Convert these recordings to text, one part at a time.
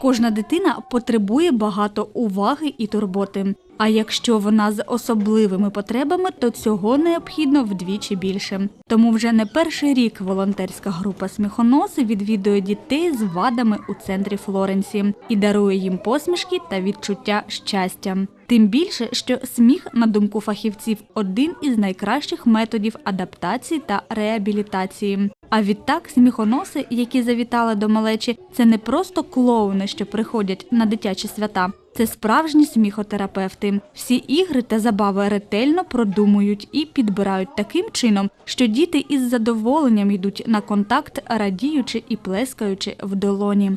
Кожна дитина потребує багато уваги і турботи. А якщо вона з особливими потребами, то цього необхідно вдвічі більше. Тому вже не перший рік волонтерська група сміхоноси відвідує дітей з вадами у центрі Флоренсі і дарує їм посмішки та відчуття щастя. Тим більше, що сміх, на думку фахівців, один із найкращих методів адаптації та реабілітації. А відтак, сміхоноси, які завітали до малечі, це не просто клоуни, що приходять на дитячі свята. Це справжні сміхотерапевти. Всі ігри та забави ретельно продумують і підбирають таким чином, що діти із задоволенням йдуть на контакт, радіючи і плескаючи в долоні.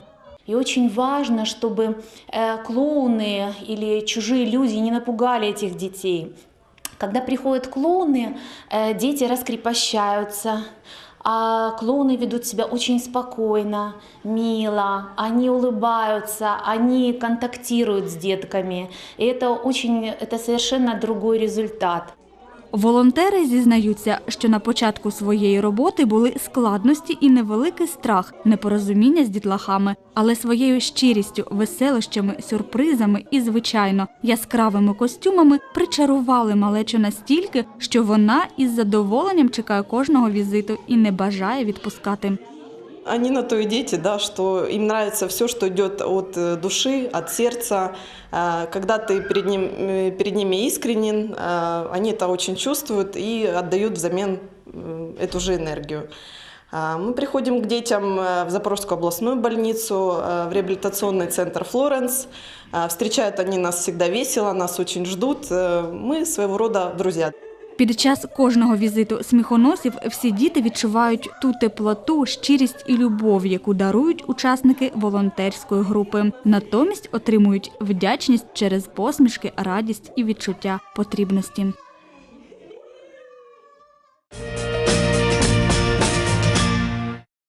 И очень важно, чтобы э, клоуны или чужие люди не напугали этих детей. Когда приходят клоуны, э, дети раскрепощаются, а клоуны ведут себя очень спокойно, мило, они улыбаются, они контактируют с детками. И это очень, это совершенно другой результат. Волонтери зізнаються, що на початку своєї роботи були складності і невеликий страх, непорозуміння з дітлахами, але своєю щирістю, веселощами, сюрпризами і, звичайно, яскравими костюмами причарували малечу настільки, що вона із задоволенням чекає кожного візиту і не бажає відпускати. Они на то и дети, да, что им нравится все, что идет от э, души, от сердца. А, Когда ты перед, ним, э, перед ними искренен, а, они это очень чувствуют и отдают взамен э, эту же энергию. А, Мы приходим к детям в Запорожскую областную больницу, в реабилитационный центр «Флоренс». Встречают они нас всегда весело, нас очень ждут. Мы своего рода друзья. Під час кожного візиту сміхоносів всі діти відчувають ту теплоту, щирість і любов, яку дарують учасники волонтерської групи. Натомість отримують вдячність через посмішки, радість і відчуття потрібності.